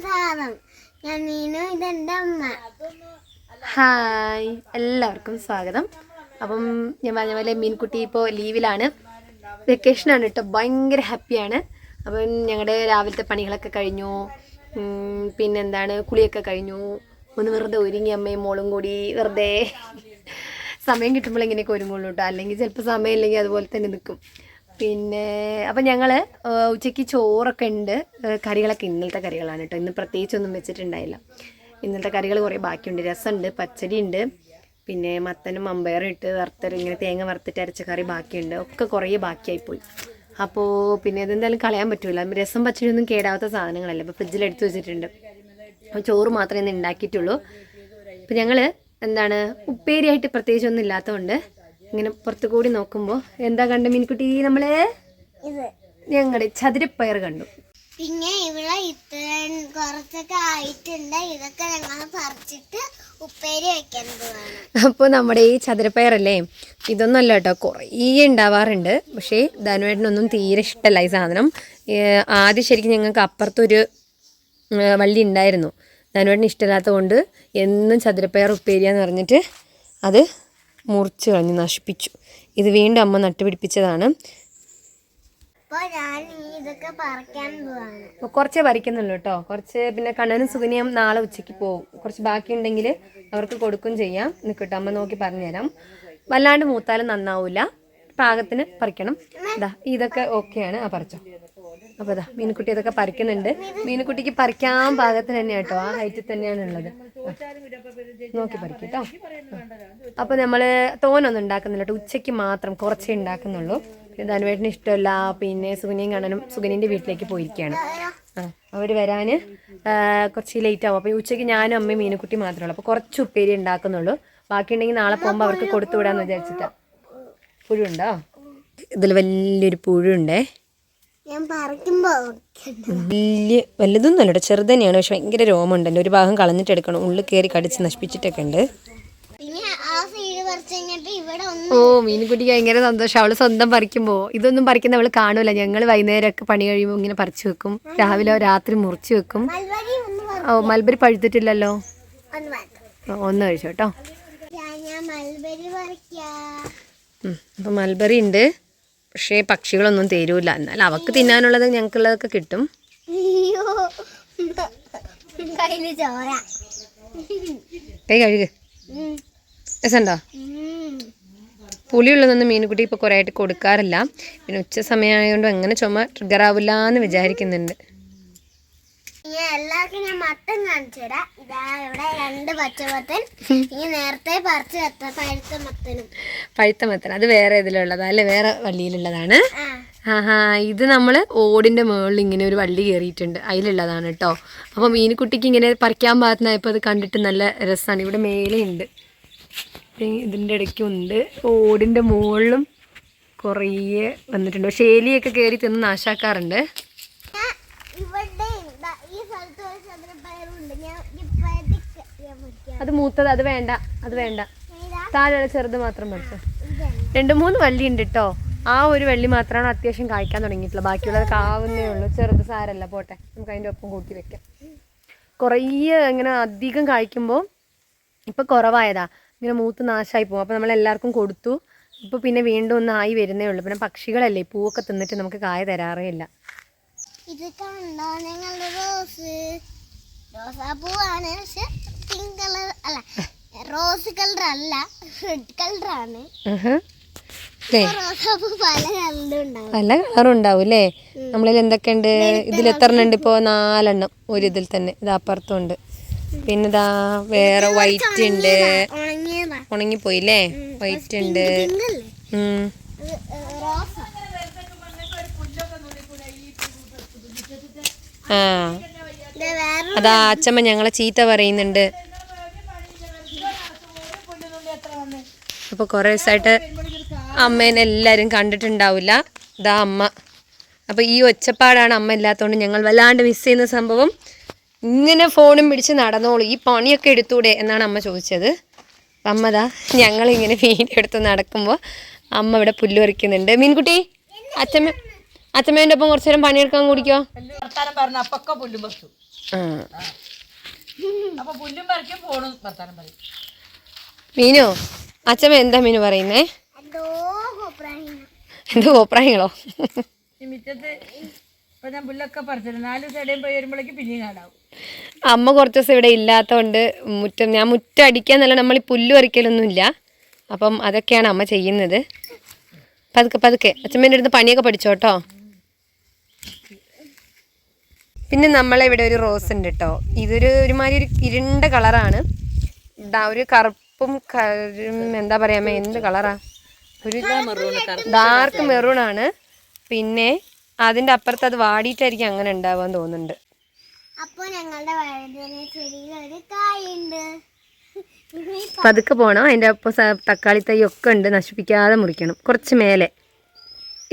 സാധനം. ഞാൻ അമ്മ. ഹായ്. എല്ലാവർക്കും സ്വാഗതം. അപ്പം ഞാൻ പറഞ്ഞ പോലെ മീൻകുട്ടി ഇപ്പോൾ ലീവിലാണ്. വെക്കേഷനാണ് കേട്ടോ. ഭയങ്കര ഹാപ്പിയാണ്. അപ്പം ഞങ്ങളുടെ രാവിലത്തെ പണികളൊക്കെ കഴിഞ്ഞു. പിന്നെന്താണ്? കുളിയൊക്കെ കഴിഞ്ഞു. ഒന്ന് വെറുതെ ഒരുങ്ങി അമ്മയും മോളും കൂടി വെറുതെ സമയം കിട്ടുമ്പോൾ ഇങ്ങനെയൊക്കെ ഒരുങ്ങുള്ളൂ കേട്ടോ. അല്ലെങ്കിൽ ചിലപ്പോൾ സമയമില്ലെങ്കിൽ അതുപോലെ തന്നെ നിൽക്കും. പിന്നെ അപ്പം ഞങ്ങൾ ഉച്ചയ്ക്ക് ചോറൊക്കെ ഉണ്ട്. കറികളൊക്കെ ഇന്നലത്തെ കറികളാണ് കേട്ടോ ഇന്ന് പ്രത്യേകിച്ചൊന്നും വെച്ചിട്ടുണ്ടായില്ല. ഇന്നലത്തെ കറികൾ കുറേ ബാക്കിയുണ്ട്. രസമുണ്ട് പച്ചടി ഉണ്ട്. പിന്നെ മത്തനും അമ്പയറും ഇട്ട് വറുത്തർ ഇങ്ങനെ തേങ്ങ വറുത്തിട്ട് അരച്ച കറി ബാക്കിയുണ്ട്. ഒക്കെ കുറേ ബാക്കിയായിപ്പോയി അപ്പോൾ പിന്നെ ഇതെന്തായാലും കളയാൻ പറ്റില്ല രസം പച്ചടിയൊന്നും കേടാവാത്ത സാധനങ്ങളല്ല? അപ്പോൾ ഫ്രിഡ്ജിൽ എടുത്തു വെച്ചിട്ടുണ്ട്. അപ്പോൾ ചോറ് മാത്രമേ ഇന്ന് ഉണ്ടാക്കിയിട്ടുള്ളൂ. അപ്പം ഞങ്ങൾ എന്താണ് ഉപ്പേരിയായിട്ട് പ്രത്യേകിച്ചൊന്നും ഇല്ലാത്തതുകൊണ്ട് ഇങ്ങനെ പുറത്തു കൂടി നോക്കുമ്പോൾ എന്താ കണ്ട മീൻകുട്ടി? നമ്മൾ ഞങ്ങളുടെ ചതുരപ്പയർ കണ്ടു. പിന്നെ ഇവിടെ ഇത്രയും കുറച്ചൊക്കെ ആയിട്ടുണ്ട്. ഇതൊക്കെ ഞങ്ങൾ പറിച്ചിട്ട് ഉപ്പേരി വെക്കാൻ പോവാണ് അപ്പോൾ നമ്മുടെ ഈ ചതുരപ്പയറല്ലേ? ഇതൊന്നുമല്ല കേട്ടോ കുറേ ഉണ്ടാവാറുണ്ട് പക്ഷേ ധനുവേട്ടനൊന്നും തീരെ ഇഷ്ടമല്ല ഈ സാധനം. ആദ്യം ശരിക്കും ഞങ്ങൾക്ക് അപ്പുറത്തൊരു വള്ളി ഉണ്ടായിരുന്നു ധനുവേട്ടന് ഇഷ്ടമില്ലാത്തതുകൊണ്ട് എന്നും ചതുരപ്പയർ ഉപ്പേരിയാന്ന് പറഞ്ഞിട്ട് അത് മുറിച്ച് കളഞ്ഞ് നശിപ്പിച്ചു. ഇത് വീണ്ടും അമ്മ നട്ടുപിടിപ്പിച്ചതാണ്. കുറച്ചേ പറിക്കുന്നുള്ളൂ കേട്ടോ കുറച്ച് പിന്നെ കണ്ണനും സുഗനിയും നാളെ ഉച്ചയ്ക്ക് പോകും കുറച്ച് ബാക്കിയുണ്ടെങ്കിൽ അവർക്ക് കൊടുക്കും ചെയ്യാം. നിൽക്കട്ടെ അമ്മ നോക്കി പറഞ്ഞുതരാം. വല്ലാണ്ട് മൂത്താലും നന്നാവില്ല പാകത്തിന് പറിക്കണം. ഇതാ ഇതൊക്കെ ഓക്കെയാണ്. ആ പറിച്ചോ. അപ്പോൾ അതാ മീൻകുട്ടി ഇതൊക്കെ പറിക്കുന്നുണ്ട്. മീൻകുട്ടിക്ക് പറിക്കാൻ പാകത്തിന് തന്നെയാണ് കേട്ടോ ആ ഹൈറ്റിൽ തന്നെയാണ് ഉള്ളത്. നോക്കി പറിക്കും കേട്ടോ അപ്പോൾ നമ്മൾ തോനൊന്നും ഉണ്ടാക്കുന്നില്ല കേട്ടോ ഉച്ചയ്ക്ക് മാത്രം കുറച്ചേ ഉണ്ടാക്കുന്നുള്ളൂ. പിന്നെ ധനുവേട്ടന് ഇഷ്ടമല്ല പിന്നെ സുഗനിയും കാണാനും സുഗനീന്റെ വീട്ടിലേക്ക് പോയിരിക്കുകയാണ്. അവർ വരാൻ കുറച്ച് ലേറ്റ് ആവും. അപ്പോൾ ഉച്ചയ്ക്ക് ഞാനും അമ്മയും മീനുക്കുട്ടി മാത്രമേ ഉള്ളൂ. അപ്പോൾ കുറച്ച് ഉപ്പേരി ഉണ്ടാക്കുന്നുള്ളൂ. ബാക്കി ഉണ്ടെങ്കിൽ നാളെ പോകുമ്പോൾ അവർക്ക് കൊടുത്തു വിടാന്ന് വിചാരിച്ചിട്ടാ. പുഴുണ്ടോ ഇതിൽ വലിയൊരു പുഴുണ്ടേ ഞാൻ വലിയ വലുതൊന്നും അല്ലട്ടോ ചെറുത് തന്നെയാണ്. പക്ഷെ ഭയങ്കര രോമമുണ്ട്. എന്റെ ഒരു ഭാഗം കളഞ്ഞിട്ട് എടുക്കണം. ഉള്ളിൽ കയറി കടിച്ച് നശിപ്പിച്ചിട്ടൊക്കെ ഉണ്ട്. ഓ മീൻകുട്ടിക്ക് ഭയങ്കര സന്തോഷം. അവൾ സ്വന്തം പറിക്കുമ്പോ ഇതൊന്നും പറിക്കുന്ന അവൾ കാണൂല. ഞങ്ങൾ വൈകുന്നേരമൊക്കെ പണി കഴിയുമ്പോൾ ഇങ്ങനെ പറിച്ചു വെക്കും. രാവിലെ രാത്രി മുറിച്ചു വെക്കും. ഓ മൽബരി പഴുത്തിട്ടില്ലല്ലോ? ഒന്ന് കഴിച്ചോട്ടോ കഴിച്ചു കേട്ടോ ഞാൻ മൽബരി അപ്പം ഉണ്ട്. പക്ഷേ പക്ഷികളൊന്നും തരൂല. എന്നാൽ അവക്ക് തിന്നാനുള്ളത് ഞങ്ങൾക്കുള്ളതൊക്കെ കിട്ടും. കൈ കഴുകു. രസമുണ്ടോ. പുളിയുള്ളതൊന്നും മീനുകുട്ടി ഇപ്പോൾ കുറേ ആയിട്ട് കൊടുക്കാറില്ല. പിന്നെ ഉച്ച സമയമായതുകൊണ്ട് എങ്ങനെ ചുമ ട്രിഗർ ആവില്ല എന്ന് വിചാരിക്കുന്നുണ്ട്. ഇനി എല്ലാവർക്കും ഞാൻ മത്തൻ കാണിച്ചു തരാം. ഇതാ ഇവിടെ രണ്ട് പച്ചമത്തൻ ഇനി നേരത്തെ പറിച്ചു വെച്ച പഴുത്ത മത്തനും. പഴുത്ത മത്തൻ. അത് വേറെ ഇതിലുള്ളതാ അല്ലേ? വേറെ വള്ളിയിലുള്ളതാണ്. ആഹാ ഇത് നമ്മൾ ഓടിന്റെ മുകളിൽ ഇങ്ങനെ ഒരു വള്ളി കയറിയിട്ടുണ്ട് അതിലുള്ളതാണ് കേട്ടോ അപ്പോൾ മീനുകുട്ടിക്ക് ഇങ്ങനെ പറിക്കാൻ പാകത്തിനായപ്പോൾ അത് കണ്ടിട്ട് നല്ല രസമാണ് ഇവിടെ മേലെ ഉണ്ട്. ഇതിന്റെ ഇടയ്ക്കുണ്ട് ഓടിന്റെ മുകളിലും കുറേ വന്നിട്ടുണ്ട്. പക്ഷേ എലിയൊക്കെ കയറി തിന്ന് നാശാക്കാറുണ്ട്. ഇവിടെ ഇതാ ഈ സ്ഥലത്ത് ഒരു ചതുരപ്പയറുണ്ട് ഞാൻ ഇപ്പഴത്തേക്ക് ഞാൻ പറിക്കാം. അത് മൂത്തത് അത് വേണ്ട അത് വേണ്ട. താഴെ ചെറുത് മാത്രം മറിച്ചോ. രണ്ട് മൂന്ന് വള്ളി ഉണ്ട് കേട്ടോ ആ ഒരു വള്ളി മാത്രമാണ് അത്യാവശ്യം കായ്ക്കാൻ തുടങ്ങിയിട്ടുള്ളത്. ബാക്കിയുള്ളത് കാവുന്നേ ഉള്ളൂ. ചെറുത് സാരല്ല പോട്ടെ. നമുക്ക് അതിന്റെ ഒപ്പം കൂട്ടി വെക്കാം. കുറേ ഇങ്ങനെ അധികം കായ്ക്കുമ്പോൾ ഇപ്പം കുറവായതാ. ഇങ്ങനെ മൂത്ത് നാശമായി പോകും. അപ്പോൾ നമ്മൾ എല്ലാവർക്കും കൊടുത്തു. ഇപ്പോൾ പിന്നെ വീണ്ടും ഒന്ന് ആയി വരുന്നേ ഉള്ളൂ. പിന്നെ പക്ഷികളല്ലേ പൂവൊക്കെ തിന്നിട്ട് നമുക്ക് കായ തരാറേ ഇല്ല. നിങ്ങളുടെ റോസ്. റോസാപ്പൂവാണ് പക്ഷെ പിങ്ക് കളർ അല്ല റോസ് കളർ അല്ല റെഡ് റോസാപ്പൂ പല കളറും ഉണ്ടാവും അല്ലേ നമ്മളിൽ എന്തൊക്കെയുണ്ട് ഇതിൽ എത്ര എണ്ണം ഉണ്ട് ഇപ്പോൾ നാലെണ്ണം ഒരു ഇതിൽ തന്നെ ഇത് അപ്പുറത്തും ഉണ്ട് പിന്നെ ഇതാ വേറെ വൈറ്റ് ഉണ്ട് ഉണങ്ങിയതാ ഉണങ്ങിപ്പോയില്ലേ വൈറ്റ് ഉണ്ട് ആ അതാ അച്ഛമ്മ ഞങ്ങളെ ചീത്ത പറയുന്നുണ്ട്. അപ്പോൾ കുറേ ദിവസമായിട്ട് അമ്മേനെ എല്ലാരും കണ്ടിട്ടുണ്ടാവില്ല. ഇതാ അമ്മ. അപ്പോൾ ഈ ഒച്ചപ്പാടാണ് അമ്മ ഇല്ലാത്തതുകൊണ്ട് ഞങ്ങൾ വല്ലാണ്ട് മിസ് ചെയ്യുന്ന സംഭവം. ഇങ്ങനെ ഫോണും പിടിച്ച് നടന്നോളൂ. ഈ പണിയൊക്കെ എടുത്തൂടെ എന്നാണ് അമ്മ ചോദിച്ചത്. അപ്പം അമ്മ ദാ ഞങ്ങളിങ്ങനെ വീഡിയോ എടുത്ത് നടക്കുമ്പോൾ അമ്മ ഇവിടെ പുല്ല് പറിക്കുന്നുണ്ട്. മീൻകുട്ടി അച്ഛമ്മ അച്ഛമ്മേന്റെ ഒപ്പം കുറച്ചു നേരം പണിയെടുക്കാൻ കൂടിക്കോ? അപ്പൊ പുല്ലും പറിക്കും ഫോണും വർത്താനം പറയും. മീനു അച്ഛമ്മ എന്താ മീനു പറയുന്നേ? എന്തോ കോപ്രായങ്ങളോ മിറ്റത്ത് ഇപ്പൊ ഞാൻ പുല്ലൊക്കെ നാല് പോയി വരുമ്പോഴേക്ക് പിന്നെയും കാണാവും അമ്മ കുറച്ച് ദിവസം ഇവിടെ ഇല്ലാത്തതുകൊണ്ട് മുറ്റം ഞാൻ മുറ്റം അടിക്കാന്നല്ല നമ്മൾ ഈ പുല്ല് പറിക്കലൊന്നുമില്ല. അപ്പം അതൊക്കെയാണ് അമ്മ ചെയ്യുന്നത്. പതുക്കെ പതുക്കെ. അച്ഛമ്മേന്റെ അടുത്ത് പണിയൊക്കെ പഠിച്ചോട്ടോ പിന്നെ നമ്മളെ ഇവിടെ ഒരു റോസ് ഉണ്ട് കേട്ടോ ഇതൊരു ഒരുമാതിരി ഒരു ഇരുണ്ട കളറാണ് ദാ ഒരു കറുപ്പും കരും എന്താ പറയാ എന്ത് കളറാ ഒരു ഡാർക്ക് മെറൂൺ ആണ്. പിന്നെ അതിന്റെ അപ്പുറത്ത് അത് വാടിയിട്ടായിരിക്കും അങ്ങനെ ഉണ്ടാവാൻ തോന്നുന്നുണ്ട്. അപ്പൊ ഞങ്ങളുടെ കായുണ്ട് പതുക്കെ പോകണം അതിന്റെ ഒപ്പം തക്കാളി തൈ ഒക്കെ ഉണ്ട്. നശിപ്പിക്കാതെ മുറിക്കണം. കുറച്ച് മേലെ.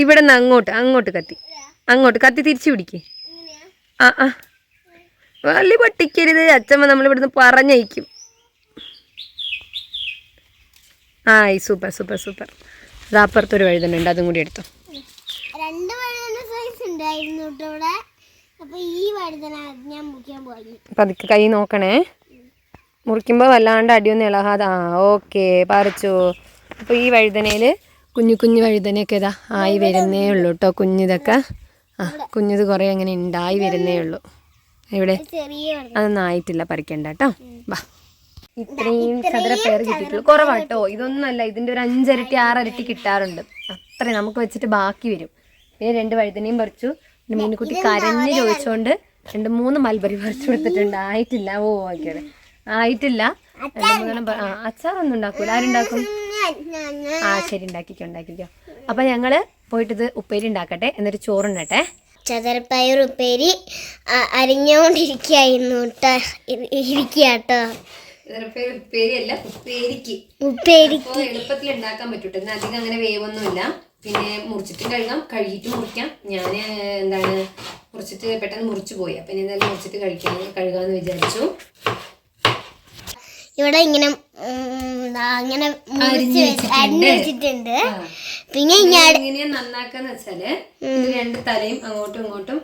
ഇവിടെ നിന്ന് അങ്ങോട്ട് അങ്ങോട്ട് കത്തി. അങ്ങോട്ട് കത്തി തിരിച്ചു പിടിക്ക്. ആ ആ. വള്ളി പൊട്ടിക്കരുത്. അച്ഛമ്മ നമ്മൾ ഇവിടുന്ന് പറഞ്ഞയക്കും. ആയി സൂപ്പർ സൂപ്പർ സൂപ്പർ. അത് അപ്പുറത്തൊരു വഴുതനുണ്ട് അതും കൂടി എടുത്തു. രണ്ട് വഴുതന സൈസ് ഉണ്ടായിരുന്നു കേട്ടോ ഇവിടെ. അപ്പൊ ഈ വഴുതന ഞാൻ മുറിക്കാൻ പോയി പതുക്കെ കൈ നോക്കണേ. മുറിക്കുമ്പോൾ വല്ലാണ്ട് അടിയൊന്നും ഇളകാതെ ആ ഓക്കെ പറിച്ചു. അപ്പോൾ ഈ വഴുതനയിൽ കുഞ്ഞു കുഞ്ഞു വഴുതനയൊക്കെ ഇതാ ആയി വരുന്നേ ഉള്ളൂ കേട്ടോ കുഞ്ഞിതൊക്കെ. ആ കുഞ്ഞത് കുറേ അങ്ങനെ ഉണ്ടായി വരുന്നേ ഉള്ളൂ. ഇവിടെ. അതൊന്നും ആയിട്ടില്ല പറിക്കണ്ട കേട്ടോ വാ. ഇത്രയും ചതുര പേർ കിട്ടിയിട്ടുള്ളൂ. കുറവാട്ടോ. ഇതൊന്നുമല്ല ഇതിന്റെ ഒരു അഞ്ചരട്ടി ആറരട്ടി കിട്ടാറുണ്ട്. അത്രേ നമുക്ക് വെച്ചിട്ട് ബാക്കി വരും. പിന്നെ രണ്ട് വഴുതനയും പറിച്ചു. പിന്നെ മീനുകുട്ടി കരഞ്ഞ് ചോദിച്ചുകൊണ്ട് രണ്ട് മൂന്ന് മൽബറി പറിച്ചു കൊടുത്തിട്ടുണ്ട്. ആയിട്ടില്ല. Oh okay. ആയിട്ടില്ല. അച്ചാറൊന്നും ഉണ്ടാക്കൂല. ആരുണ്ടാക്കും? ആ ശരി. ഉണ്ടാക്കിക്കോ ഉണ്ടാക്കിക്കോ. അപ്പം ഞങ്ങൾ പോയിട്ട് ഇത് ഉപ്പേരി ഉണ്ടാക്കട്ടെ. എന്നിട്ട് ചോറുണ്ടട്ടെ ചതരപ്പയർ ഉപ്പേരി അരിഞ്ഞോണ്ടിരിക്കട്ടോ അരിഞ്ഞോണ്ടിരിക്കായിരുന്നു കേട്ടോ ഇരിക്കുക കേട്ടോ ഉപ്പേരിയല്ല ഉപ്പേരിക്ക്. ഉപ്പേരി എളുപ്പത്തിൽ ഉണ്ടാക്കാൻ പറ്റൂട്ടോ. ഇതിന് അധികം അങ്ങനെ വേവൊന്നുമില്ല. പിന്നെ മുറിച്ചിട്ടും കഴുകാം. കഴുകിയിട്ട് മുറിക്കാം. ഞാൻ എന്താണ് മുറിച്ചിട്ട് പെട്ടെന്ന് മുറിച്ചു പോയി. അപ്പം ഇനി എന്തായാലും മുറിച്ചിട്ട് കഴിക്കാൻ കഴുകാമെന്ന് വിചാരിച്ചു. ഇവിടെ ഇങ്ങനെ അങ്ങനെ മുറിച്ച് വെച്ചിട്ടുണ്ട്. പിന്നെ നന്നാക്കാന്ന് വെച്ചാൽ രണ്ട് തലയും അങ്ങോട്ടും ഇങ്ങോട്ടും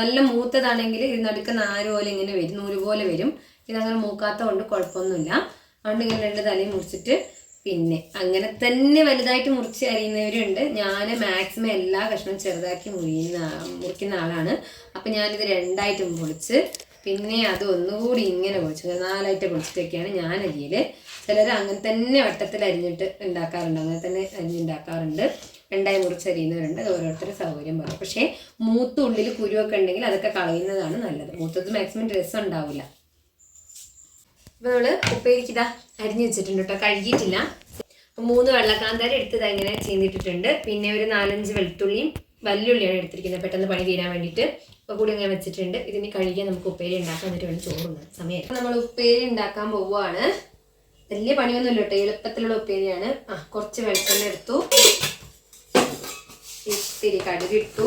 നല്ല മൂത്തതാണെങ്കിൽ ഇത് നടുക്ക് നാര് പോലെ ഇങ്ങനെ വരും നൂൽ പോലെ വരും. ഇതങ്ങനെ മൂക്കാത്ത കൊണ്ട് കുഴപ്പമൊന്നുമില്ല. അതുകൊണ്ട് ഇങ്ങനെ രണ്ട് തലയും മുറിച്ചിട്ട് പിന്നെ അങ്ങനെ തന്നെ വലുതായിട്ട് മുറിച്ച് അറിയുന്നവരുണ്ട് ഞാൻ മാക്സിമം എല്ലാ കഷ്ണവും ചെറുതാക്കി മുറിയുന്ന മുറിക്കുന്ന ആളാണ്. അപ്പം ഞാനിത് രണ്ടായിട്ട് പൊളിച്ച് പിന്നെ അത് ഒന്നുകൂടി ഇങ്ങനെ പൊളിച്ചു നാലായിട്ട് പൊളിച്ചിട്ടൊക്കെയാണ് ഞാൻ അരിയിൽ ചിലർ അങ്ങനെ തന്നെ വട്ടത്തിൽ അരിഞ്ഞിട്ട് ഉണ്ടാക്കാറുണ്ട്. അങ്ങനെ തന്നെ അരിഞ്ഞുണ്ടാക്കാറുണ്ട് രണ്ടായി മുറിച്ച് അരിയുന്നവരുണ്ട്. അത് ഓരോരുത്തരുടെ സൗകര്യം പറയും പക്ഷേ മൂത്ത ഉള്ളിൽ കുരുവൊക്കെ ഉണ്ടെങ്കിൽ അതൊക്കെ കളയുന്നതാണ് നല്ലത്. മൂത്തത് മാക്സിമം രസം ഉണ്ടാവില്ല. അപ്പൊ നമ്മൾ ഉപ്പേരിക്ക് ഇതാ അരിഞ്ഞു വെച്ചിട്ടുണ്ട് കേട്ടോ. കഴുകിയിട്ടില്ല. മൂന്ന് വെള്ളക്കാന്താരി എടുത്തത് ഇങ്ങനെ ചെയ്തിട്ടിട്ടുണ്ട് പിന്നെ ഒരു നാലഞ്ച് വെളുത്തുള്ളിയും വല്യുള്ളിയാണ് എടുത്തിരിക്കുന്നത്. പെട്ടെന്ന് പണി തീരാൻ വേണ്ടിയിട്ട്. കൂടി അങ്ങനെ വെച്ചിട്ടുണ്ട്. ഇതിന് കഴുകിയാൽ നമുക്ക് ഉപ്പേരി ഉണ്ടാക്കാൻ വേണ്ടി ചോറുണ്ട് സമയം. നമ്മൾ ഉപ്പേരി ഉണ്ടാക്കാൻ പോവുകയാണ് വലിയ പണിയൊന്നുമില്ല കേട്ടോ. എളുപ്പത്തിലുള്ള ഉപ്പേരിയാണ്. ആ കുറച്ച് വെളിച്ചെണ്ണ എടുത്തു. ഇത്തിരി കടുക് ഇട്ടു.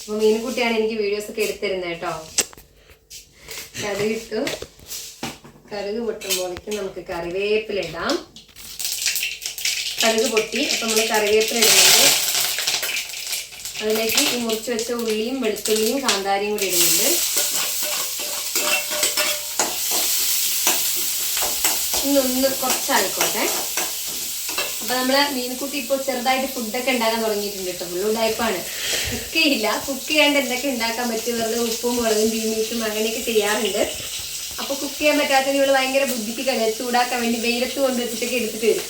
അപ്പോൾ മീൻകുട്ടിയാണ് എനിക്ക് വീഡിയോസ് ഒക്കെ എടുത്തിരുന്നത് കേട്ടോ. കടുക് ഇട്ടു. കടുക് പൊട്ടുമ്പോഴേക്കും നമുക്ക് കറിവേപ്പില ഇടാം. കടുക് പൊട്ടി. അപ്പം നമ്മൾ കറിവേപ്പില ഇടുന്നുണ്ട്. അതിലേക്ക് ഈ മുറിച്ച് വെച്ച ഉള്ളിയും വെളുത്തുള്ളിയും കാന്താരിയും കൂടി ഇടുന്നുണ്ട്. ഇന്നൊന്ന് കുറച്ചായിക്കോട്ടെ. അപ്പൊ നമ്മളെ മീൻകുട്ടി ഇപ്പോൾ ചെറുതായിട്ട് ഫുഡൊക്കെ ഉണ്ടാക്കാൻ തുടങ്ങിയിട്ടുണ്ട് കേട്ടോ. ഫുള്ള് ഉടായ്പാണ്. കുക്ക് ചെയ്യില്ല. കുക്ക് ചെയ്യാണ്ട് എന്തൊക്കെ ഉണ്ടാക്കാൻ പറ്റും? വെറുതെ ഉപ്പും മുളകും ബീമീസും അങ്ങനെയൊക്കെ ചെയ്യാറുണ്ട്. അപ്പൊ കുക്ക് ചെയ്യാൻ പറ്റാത്തതിന് ഇവൾ ഭയങ്കര ബുദ്ധിക്ക് കഴിഞ്ഞാൽ ചൂടാക്കാൻ വേണ്ടി വെയിലത്ത് കൊണ്ട് വെച്ചിട്ടൊക്കെ എടുത്തിട്ട് വരും.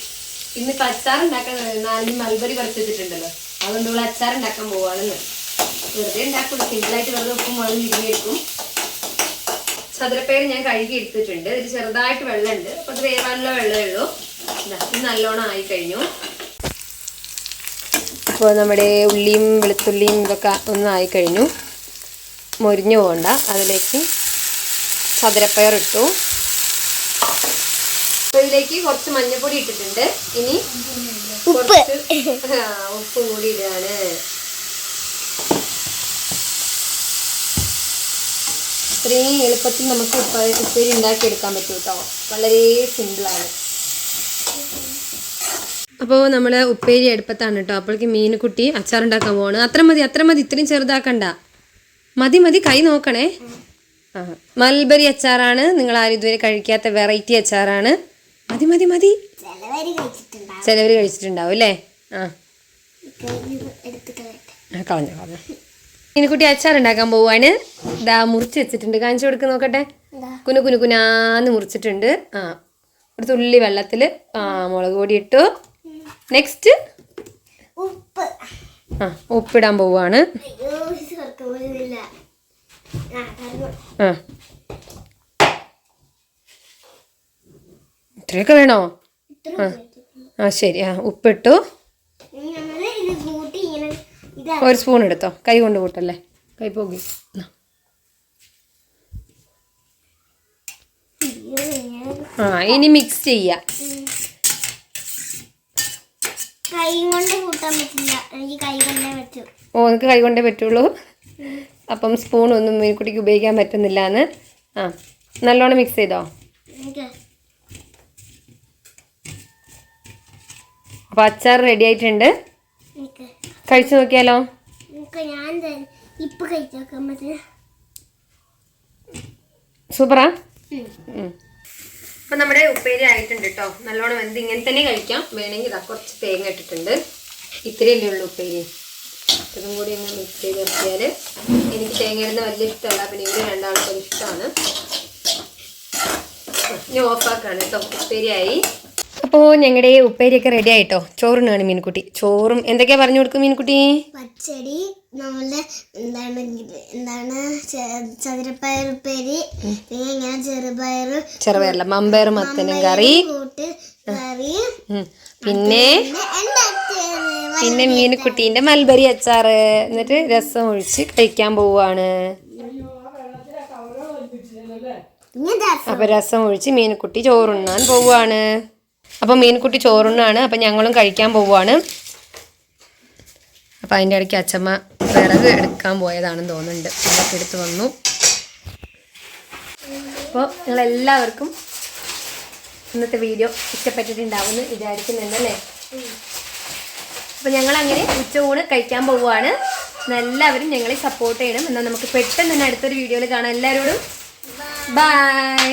ഇന്ന് പച്ചാർ ഉണ്ടാക്കാൻ നാലിന് മൽബറി പറിച്ച് വെച്ചിട്ടുണ്ടല്ലോ. അതുകൊണ്ട് ഇവിടെ അച്ചാർ ഉണ്ടാക്കാൻ പോവാണെന്ന്. വെറുതെ ഉണ്ടാക്കുള്ളൂ. സിമ്പിളായിട്ട് വെറുതെ ഉപ്പും മുളകും തിരിഞ്ഞെടുക്കും ചതുരപ്പേര് ഞാൻ കഴുകി എടുത്തിട്ടുണ്ട്. ഇത് ചെറുതായിട്ട് വെള്ളമുണ്ട്. അപ്പൊ അത് വേവാനുള്ള വെള്ളമേ ഉള്ളൂ. ഇതാ, നല്ലോണം ആയി കഴിഞ്ഞു. അപ്പോൾ നമ്മുടെ ഉള്ളിയും വെളുത്തുള്ളിയും ഇതൊക്കെ ഒന്നായി കഴിഞ്ഞു. മൊരിഞ്ഞു പോകണ്ട. അതിലേക്ക് ചതുരപ്പയർ ഇട്ടു അപ്പോൾ ഇതിലേക്ക് കുറച്ച് മഞ്ഞപ്പൊടി ഇട്ടിട്ടുണ്ട്. ഇനി ഉപ്പ്. ഉപ്പ് കൂടി ഇടുകയാണ്. ഇത്രയും എളുപ്പത്തിൽ നമുക്ക് ഉപ്പ ഉപ്പേരി ഉണ്ടാക്കിയെടുക്കാൻ പറ്റും കേട്ടോ. വളരെ സിമ്പിളാണ് അപ്പോൾ നമ്മൾ ഉപ്പേരി അടുപ്പത്താണ് കേട്ടോ. അപ്പോഴേക്ക് മീനുകുട്ടി അച്ചാറുണ്ടാക്കാൻ പോവാണ്. അത്ര മതി അത്ര മതി. ഇത്രയും ചെറുതാക്കണ്ട. മതി മതി. കൈ നോക്കണേ. ആ മൽബരി അച്ചാറാണ്. നിങ്ങൾ ആരും ഇതുവരെ കഴിക്കാത്ത വെറൈറ്റി അച്ചാറാണ്. മതി മതി മതി. ചിലവര് കഴിച്ചിട്ടുണ്ടാവും. ചിലവർ കഴിച്ചിട്ടുണ്ടാവും അല്ലേ? ആ. കളഞ്ഞു കളഞ്ഞു. മീനുകുട്ടി അച്ചാർ ഉണ്ടാക്കാൻ പോവാണ് ഇതാ മുറിച്ച് വെച്ചിട്ടുണ്ട്. കാണിച്ചു കൊടുക്ക് നോക്കട്ടെ. കുനു കുനു കുനാന്ന് മുറിച്ചിട്ടുണ്ട്. ആ. ഒരു തുള്ളി വെള്ളത്തിൽ ആ മുളക് പൊടി ഇട്ടു. നെക്സ്റ്റ് ഉപ്പ്. ആ ഉപ്പിടാൻ പോവാണ് ആ കറങ്ങും ആ ഇത്രയൊക്കെ വേണോ? ആ. ശരി. ആ ഉപ്പിട്ടു. ഒരു സ്പൂൺ എടുത്തോ? കൈ കൊണ്ട് കൂട്ടല്ലേ? കൈ പോകി. ആ. ഇനി മിക്സ് ചെയ്യാം. ഓ നിനക്ക് കൈ കൊണ്ടേ പറ്റുള്ളൂ. അപ്പം സ്പൂൺ ഒന്നും മീൻകുട്ടിക്ക് ഉപയോഗിക്കാൻ പറ്റുന്നില്ല എന്ന് ആ നല്ലോണം മിക്സ് ചെയ്തോ? അപ്പോൾ അച്ചാർ റെഡി ആയിട്ടുണ്ട്. കഴിച്ചു നോക്കിയാലോ? സൂപ്പറാ? അപ്പം നമ്മുടെ ഉപ്പേരി ആയിട്ടുണ്ട് കേട്ടോ നല്ലോണം എന്ത് ഇങ്ങനെ തന്നെ കഴിക്കാം. വേണമെങ്കിൽ ഇതാ കുറച്ച് തേങ്ങ ഇട്ടിട്ടുണ്ട്. ഇത്രയല്ലേ ഉള്ളൂ ഉപ്പേരി. ഇതും കൂടി ഒന്ന് മിക്സ് ചെയ്ത് ഇറക്കിയാൽ എനിക്ക് തേങ്ങ ഇടുന്ന വലിയ ഇഷ്ടമല്ല. പിന്നെ ഇവർ രണ്ടാൾക്കും ഇഷ്ടമാണ്. ഇനി ഓഫാക്കാണ് കേട്ടോ ഉപ്പേരിയായി അപ്പോൾ ഞങ്ങളുടെ ഉപ്പേരിയൊക്കെ റെഡി ആയിട്ടോ? ചോറിനാണ് മീൻകുട്ടി. ചോറും എന്തൊക്കെയാ പറഞ്ഞു കൊടുക്കും മീൻകുട്ടി? പച്ചടി നമ്മളുടെ എന്താണ് എന്താണ് ചതുരപ്പയർ ഉപ്പേരി പിന്നെ ഇങ്ങനെ ചെറുപയർ ചെറുപയറല്ല മമ്പയർ മത്തനും കറി. പിന്നെ? പിന്നെ മീൻകുട്ടീന്റെ മൽബരി അച്ചാറ്. എന്നിട്ട് രസം ഒഴിച്ച് കഴിക്കാൻ പോവാണ്. അപ്പൊ രസം? ഒഴിച്ച് മീൻകുട്ടി ചോറുണ്ണാൻ പോവാണ്. അപ്പൊ മീൻകുട്ടി ചോറുണ്ണാണ്. അപ്പൊ ഞങ്ങളും കഴിക്കാൻ പോവുകയാണ് അപ്പൊ അതിന്റെ ഇടയ്ക്ക് അച്ഛമ്മ വിറക് എടുക്കാൻ പോയതാണെന്ന് തോന്നുന്നുണ്ട്. അതൊക്കെ എടുത്ത് വന്നു. അപ്പോൾ നിങ്ങളെല്ലാവർക്കും ഇന്നത്തെ വീഡിയോ ഇഷ്ടപ്പെട്ടിട്ടുണ്ടാവുമെന്ന് വിചാരിക്കുന്നുണ്ടല്ലേ? അപ്പോൾ ഞങ്ങൾ അങ്ങനെ ഉച്ചയൂണ് കഴിക്കാൻ പോവുകയാണ് എല്ലാവരും ഞങ്ങളെ സപ്പോർട്ട് ചെയ്യണം. എന്നാൽ നമുക്ക് പെട്ടെന്ന് തന്നെ അടുത്തൊരു വീഡിയോയിൽ കാണാം. എല്ലാവരോടും ബൈ